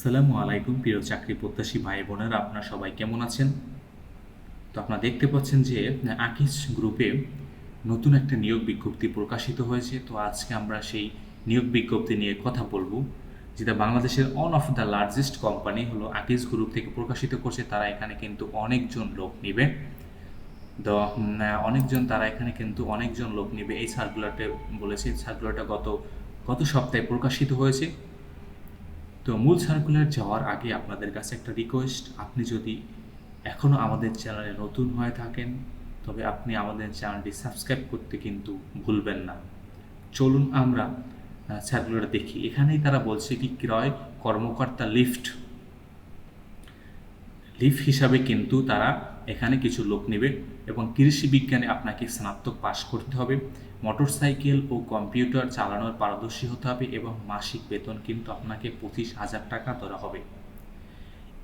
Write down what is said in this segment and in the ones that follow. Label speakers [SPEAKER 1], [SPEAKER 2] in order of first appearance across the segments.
[SPEAKER 1] আসসালামু আলাইকুম, প্রিয় চাকরি প্রত্যাশী ভাই বোনেরা, আপনারা সবাই কেমন আছেন? তো আপনারা দেখতে পাচ্ছেন যে, আকিস গ্রুপে নতুন একটা নিয়োগ বিজ্ঞপ্তি প্রকাশিত হয়েছে। তো আজকে আমরা সেই নিয়োগ বিজ্ঞপ্তি নিয়ে কথা বলব, যেটা বাংলাদেশের one of the largest company হলো আকিস গ্রুপ থেকে প্রকাশিত করছে। তারা এখানে কিন্তু অনেকজন লোক নেবে। তো অনেকজন, তারা এখানে কিন্তু অনেকজন লোক নেবে। এই সার্কুলারটা বলেছে সার্কুলারটা গত গত সপ্তাহে প্রকাশিত হয়েছে। তো মূল সার্কুলার যাওয়ার আগে আপনাদের কাছে একটা রিকোয়েস্ট আপনি যদি এখনও আমাদের চ্যানেলে নতুন হয়ে থাকেন, তবে আপনি আমাদের চ্যানেলটি সাবস্ক্রাইব করতে কিন্তু ভুলবেন না। চলুন আমরা সার্কুলার দেখি। এখানেই তারা বলছে কি, ক্রয় কর্মকর্তা লিফট লিফট হিসাবে কিন্তু তারা এখানে কিছু লোক নেবে এবং কৃষি বিজ্ঞানে আপনাকে স্নাতক পাশ করতে হবে। মোটরসাইকেল ও কম্পিউটার চালানোর পারদর্শী হতে হবে এবং মাসিক বেতন কিন্তু আপনাকে পঁচিশ হাজার টাকা ধরা হবে।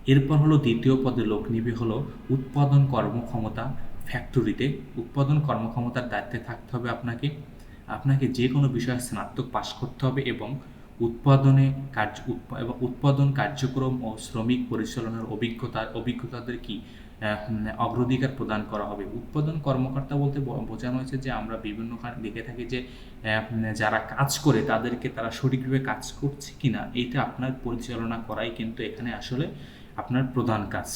[SPEAKER 1] এরপর হলো দ্বিতীয় পদে লোক নিবে হলো উৎপাদন কর্মক্ষমতা। ফ্যাক্টরিতে উৎপাদন কর্মক্ষমতার দায়িত্বে থাকতে হবে আপনাকে। আপনাকে যে কোনো বিষয়ে স্নাতক পাশ করতে হবে এবং উৎপাদনে কার্য এবং উৎপাদন কার্যক্রম ও শ্রমিক পরিচালনার অভিজ্ঞতা, অভিজ্ঞতাদের কি অগ্রাধিকার প্রদান করা হবে? উৎপাদন কর্মকর্তা বলতে বোঝানো হয়েছে যে আমরা বিভিন্ন দেখে থাকি যে যারা কাজ করে তাদেরকে তারা সঠিকভাবে কাজ করছে কিনা, এইটা আপনার পরিচালনা করাই কিন্তু এখানে আসলে আপনার প্রধান কাজ।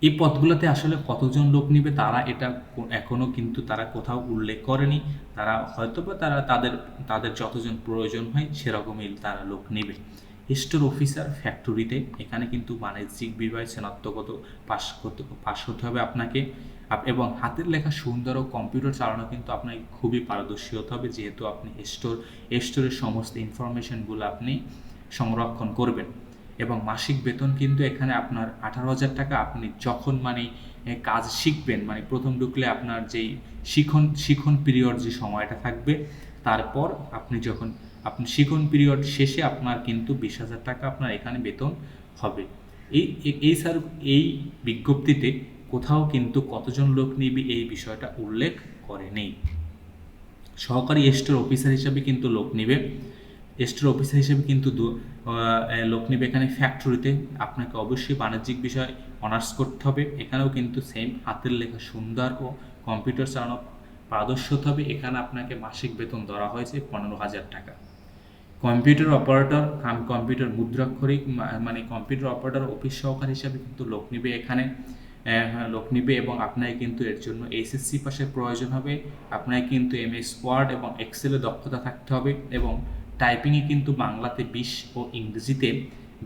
[SPEAKER 1] এই পদগুলোতে আসলে কতজন লোক নিবে, তারা এটা কো- এখনও কিন্তু তারা কোথাও উল্লেখ করেনি। তারা হয়তো বা তারা তাদের তাদের যতজন প্রয়োজন হয় সেরকমই তারা লোক নেবে। স্টোর অফিসার ফ্যাক্টরিতে এখানে কিন্তু বাণিজ্যিক বিভাগ স্নাতকত পাশ করতে, পাশ হতে হবে আপনাকে। এবং হাতের লেখা সুন্দর ও কম্পিউটার চালানো কিন্তু আপনাকে খুবই পারদর্শী হতে হবে, যেহেতু আপনি স্টোর স্টোরের সমস্ত ইনফরমেশনগুলো আপনি সংরক্ষণ করবেন। এবং মাসিক বেতন কিন্তু এখানে আপনার আঠারো হাজার টাকা। আপনি যখন মানে কাজ শিখবেন মানে প্রথম ঢুকলে আপনার যেই শিখন শিখন পিরিয়ড যে সময়টা থাকবে, তারপর আপনি যখন, আপনি শিখন পিরিয়ড শেষে আপনার কিন্তু বিশ হাজার টাকা আপনার এখানে বেতন হবে। এই এই স্যার, এই বিজ্ঞপ্তিতে কোথাও কিন্তু কতজন লোক নিবে এই বিষয়টা উল্লেখ করে নেই। সহকারী স্টোর অফিসার হিসাবে কিন্তু লোক নেবে। স্টোর অফিসার হিসেবে কিন্তু দু- আহ, লোক নেবে এখানে ফ্যাক্টরিতে আপনাকে অবশ্যই বাণিজ্যিক বিষয় অনার্স করতে হবে। এখানেও কিন্তু সেম হাতের লেখা সুন্দর ও কম্পিউটার চালানো পারদর্শী হতে হবে। এখানে আপনাকে মাসিক বেতন ধরা হয়েছে পনেরো হাজার টাকা। কম্পিউটার অপারেটর কাম কম্পিউটার মুদ্রাক্ষরিক মানে কম্পিউটার অপারেটর অফিস সহকারী হিসাবে কিন্তু লোক নিবে এখানে। লোক নিবে এবং আপনাকে কিন্তু এর জন্য এসএসসি পাশের প্রয়োজন হবে। আপনাকে কিন্তু এম এস ওয়ার্ড এবং এক্সেলে দক্ষতা থাকতে হবে এবং টাইপিংয়ে কিন্তু বাংলাতে বিশ ও ইংরেজিতে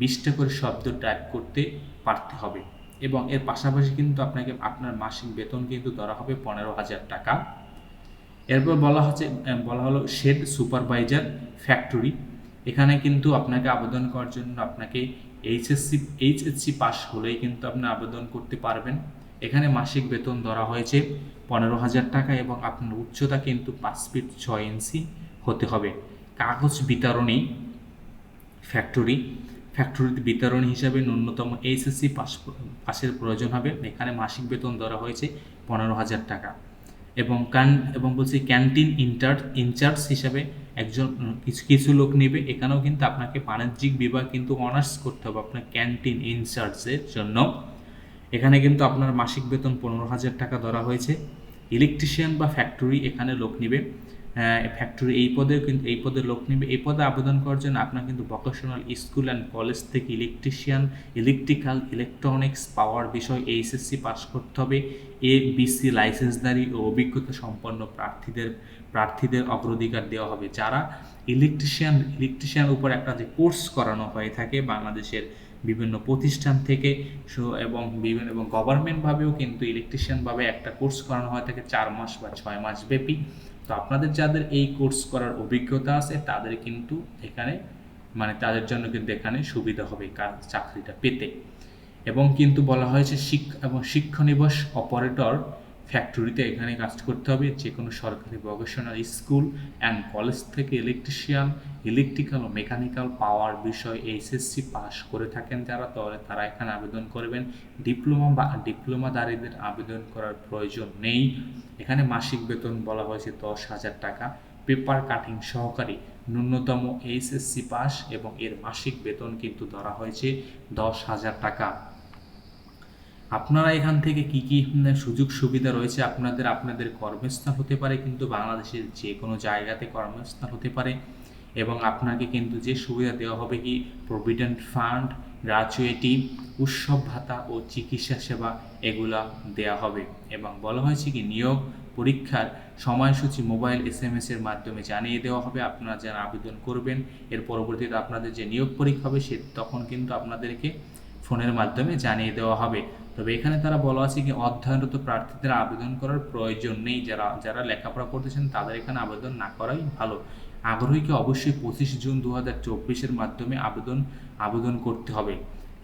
[SPEAKER 1] বিশটা করে শব্দ টাইপ করতে পারতে হবে। এবং এর পাশাপাশি কিন্তু আপনাকে আপনার মাসিক বেতন কিন্তু ধরা হবে পনেরো হাজার টাকা। এরপর বলা হচ্ছে বলা হলো শেড সুপারভাইজার ফ্যাক্টরি এখানে কিন্তু আপনাকে আবেদন করার জন্য আপনাকে এইচএসসি এইচএসসি পাস হলেই কিন্তু আপনি আবেদন করতে পারবেন। এখানে মাসিক বেতন ধরা হয়েছে পনেরো হাজার টাকা এবং আপনার উচ্চতা কিন্তু পাঁচ ফিট ছয় ইঞ্চি হতে হবে। কাগজ বিতরণী ফ্যাক্টরি ফ্যাক্টরিতে বিতরণ হিসাবে ন্যূনতম এইচএসসি পাস পাসের প্রয়োজন হবে। এখানে মাসিক বেতন ধরা হয়েছে পনেরো হাজার টাকা। এবং কান এবং বলছি ক্যান্টিন ইন্টার ইনচার্জ হিসাবে একজন কিছু কিছু লোক নেবে। এখানেও কিন্তু আপনাকে বাণিজ্যিক বিভাগ কিন্তু অনার্স করতে হবে আপনার ক্যান্টিন ইনচার্জের জন্য। এখানে কিন্তু আপনার মাসিক বেতন পনেরো হাজার টাকা ধরা হয়েছে। ইলেকট্রিশিয়ান বা ফ্যাক্টরি এখানে লোক নেবে। ফ্যাক্টরি এই পদেও কিন্তু এই পদে লোক নেবে। এই পদে আবেদন করার জন্য আপনার কিন্তু ভোকেশনাল স্কুল অ্যান্ড কলেজ থেকে ইলেকট্রিশিয়ান ইলেকট্রিক্যাল ইলেকট্রনিক্স পাওয়ার বিষয় এইচএসসি পাস করতে হবে। এ বিসি লাইসেন্সধারী ও অভিজ্ঞতা সম্পন্ন প্রার্থীদের প্রার্থীদের অগ্রাধিকার দেওয়া হবে। যারা ইলেকট্রিশিয়ান ইলেকট্রিশিয়ান উপর একটা যে কোর্স করানো হয়ে থাকে বাংলাদেশের বিভিন্ন প্রতিষ্ঠান থেকে এবং বিভিন্ন, এবং গভর্নমেন্টভাবেও কিন্তু ইলেকট্রিশিয়ানভাবে একটা কোর্স করানো হয় থাকে চার মাস বা ছয় মাস ব্যাপী। তো আপনাদের যাদের এই কোর্স করার অভিজ্ঞতা আছে, তাদের কিন্তু এখানে মানে তাদের জন্য কিন্তু এখানে সুবিধা হবে কাজ, চাকরিটা পেতে। এবং কিন্তু বলা হয়েছে শিক্ষা এবং শিক্ষানিবাস অপারেটর ফ্যাক্টরিতে এখানে কাজ করতে হবে যে কোনো সরকারি ভোকেশনাল স্কুল অ্যান্ড কলেজ থেকে ইলেকট্রিশিয়ান ইলেকট্রিক্যাল ও মেকানিক্যাল পাওয়ার বিষয় এইচএসসি পাস করে থাকেন যারা, তাহলে তারা এখানে আবেদন করবেন। ডিপ্লোমা বা ডিপ্লোমাধারীদের আবেদন করার প্রয়োজন নেই। এখানে মাসিক বেতন বলা হয়েছে দশ হাজার টাকা। পেপার কাটিং সহকারী ন্যূনতম এইচএসসি পাস এবং এর মাসিক বেতন কিন্তু ধরা হয়েছে দশ হাজার টাকা। আপনারা এখান থেকে কি কি সুযোগ সুবিধা রয়েছে? আপনাদের আপনাদের কর্মস্থান হতে পারে কিন্তু বাংলাদেশের যে কোনো জায়গাতে কর্মস্থান হতে পারে এবং আপনাকে কিন্তু যে সুবিধা দেওয়া হবে কি প্রভিডেন্ট ফান্ড গ্রাচুয়েটি উৎসব ভাতা ও চিকিৎসা সেবা এগুলা দেওয়া হবে এবং বলা হয়েছে কি, নিয়োগ, পরীক্ষার সময়সূচি মোবাইল এস এম এর মাধ্যমে জানিয়ে দেওয়া হবে। আপনারা যারা আবেদন করবেন, এর পরবর্তীতে আপনাদের যে নিয়োগ পরীক্ষা হবে, সে তখন কিন্তু আপনাদেরকে ফোনের মাধ্যমে জানিয়ে দেওয়া হবে। তবে এখানে তারা বলা আছে কি, অধ্যয়নরত প্রার্থীদের আবেদন করার প্রয়োজন নেই। যারা যারা লেখাপড়া করতেছেন তাদের এখানে আবেদন না করাই ভালো। আগ্রহীকে অবশ্যই পঁচিশ জুন দু হাজার চব্বিশের মাধ্যমে আবেদন আবেদন করতে হবে।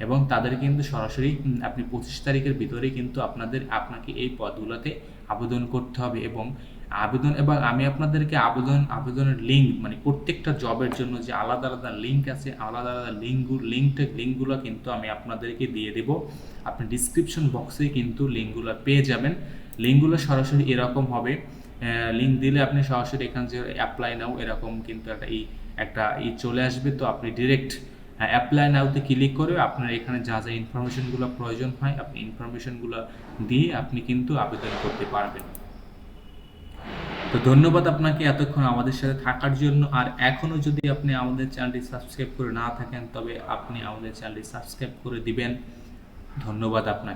[SPEAKER 1] এবং তাদের কিন্তু সরাসরি আপনি পঁচিশ তারিখের ভিতরে কিন্তু আপনাদের, আপনাকে এই পদগুলোতে আবেদন করতে হবে। এবং আবেদন এবং আমি আপনাদেরকে আবেদন, আবেদনের লিঙ্ক মানে প্রত্যেকটা জবের জন্য যে আলাদা আলাদা লিঙ্ক আছে, আলাদা আলাদা লিঙ্কগুলো লিঙ্কটা লিঙ্কগুলো কিন্তু আমি আপনাদেরকে দিয়ে দেব। আপনি ডিসক্রিপশন বক্সে কিন্তু লিঙ্কগুলো পেয়ে যাবেন। লিঙ্কগুলো সরাসরি এরকম হবে। লিঙ্ক দিলে আপনি সরাসরি এখান থেকে অ্যাপ্লাই নাও এরকম কিন্তু একটা ই একটা ই চলে আসবে। তো আপনি ডিরেক্ট অ্যাপ্লাই নাওতে ক্লিক করে আপনার এখানে যা যা ইনফরমেশনগুলো প্রয়োজন হয়, আপনি ইনফরমেশনগুলো দিয়ে আপনি কিন্তু আবেদন করতে পারবেন। তো ধন্যবাদ আপনাকে এতক্ষণ আমাদের সাথে থাকার জন্য। আর এখনও যদি আপনি আমাদের চ্যানেলটি সাবস্ক্রাইব করে না থাকেন, তবে আপনি আমাদের চ্যানেলটি সাবস্ক্রাইব করে দিবেন। ধন্যবাদ আপনাকে।